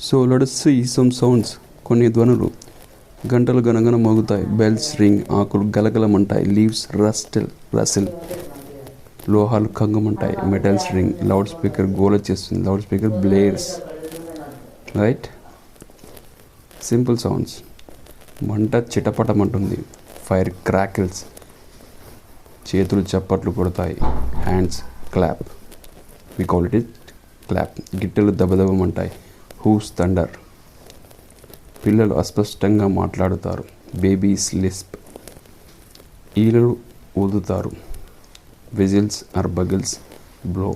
So let see some sounds కొన్ని ధ్వనులు గంటలు గనగన మోగుతాయి. బెల్స్ రింగ్ ఆకులు గలగలమంటాయి. లీవ్స్ రస్టిల్ రసిల్ లోహాలు కంగమంటాయి. మెటల్స్ రింగ్ లౌడ్ స్పీకర్ గోల చేస్తుంది. Loud speaker blares right simple sounds మంట చిటపటమంటుంది. ఫైర్ క్రాకిల్స్ చేతులు చప్పట్లు కొడతాయి. Hands clap we call it clap గిట్టెలు దబదబమంటాయి. హూస్ థండర్ పిల్లలు అస్పష్టంగా మాట్లాడుతారు. బేబీస్ లిస్ప్ ఈలలు ఊదుతారు. విజిల్స్ ఆర్ బగిల్స్ బ్లో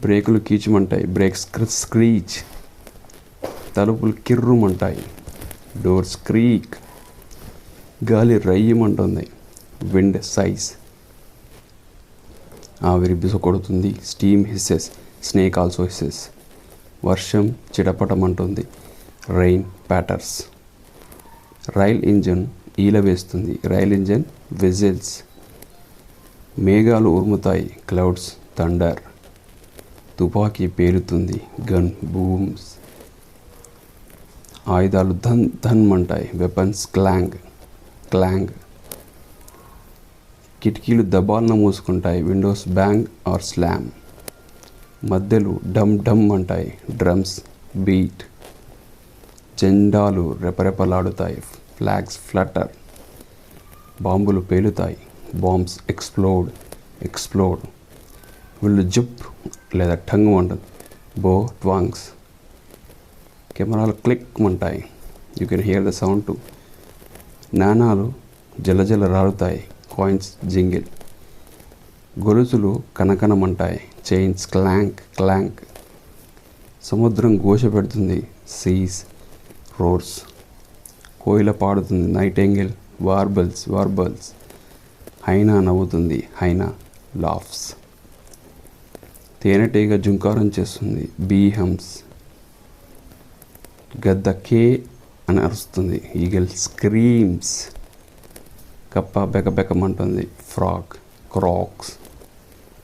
బ్రేకులు కీచమంటాయి. బ్రేక్స్ స్క్రీచ్ తలుపులు కిర్రుమంటాయి. డోర్ స్క్రీక్ గాలి రయ్యమంటుంది విండ్ సైజ్ ఆవిరి బిస కొడుతుంది. Steam hisses snake also hisses వర్షం చిటపటమంటుంది రెయిన్ ప్యాటర్స్ రైల్ ఇంజన్ ఈల వేస్తుంది. Rail engine whistles. మేఘాలు ఉరుముతాయి. క్లౌడ్స్ థండర్ తుపాకీ పేలుతుంది గన్ బూమ్స్ ఆయుధాలు ధన్ ధన్ అంటాయి వెపన్స్ క్లాంగ్ క్లాంగ్ కిటికీలు దబాలన మూసుకుంటాయి విండోస్ బ్యాంగ్ ఆర్ స్లామ్ మధ్యలో డమ్ డమ్ అంటాయి. డ్రమ్స్ బీట్ జెండాలు రెపరెపలాడుతాయి. ఫ్లాగ్స్ ఫ్లటర్ బాంబులు పేలుతాయి. Bombs explode explode. వీళ్ళు జుప్ లేదా టంగ్ ఉంటుంది బో ట్వాంగ్స్. కెమెరాలు క్లిక్ ఉంటాయి you can hear the sound too. నాణాలు జలజల రాలుతాయి కాయిన్స్ జింగిల్. గొలుసులు కనకనమంటాయి. చైన్స్ క్లాంక్ క్లాంక్ సముద్రం ఘోష పెడుతుంది. సీస్ రోర్స్ కోయిల పాడుతుంది. నైట్ ఎంగిల్ వార్బల్స్ వార్బల్స్ హైనా నవ్వుతుంది. హైనా లాఫ్స్ తేనెటీగ జుంకారం చేస్తుంది. బీ హమ్స్ గద్ద కే అని అరుస్తుంది. ఈగల్ స్క్రీమ్స్ కప్ప బెకబెకమంటుంది ఫ్రాక్ క్రాక్స్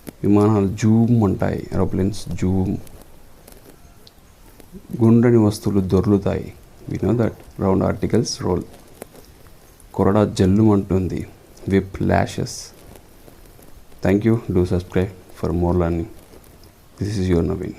విమానాలు జూమ్ అంటాయి ఏరోప్లేన్స్ జూమ్. గుండ్రని వస్తువులు దొర్లుతాయి. We know that round articles roll కొరడా జల్లు అంటుంది. Whip lashes thank you do subscribe for more learning this is your Naveen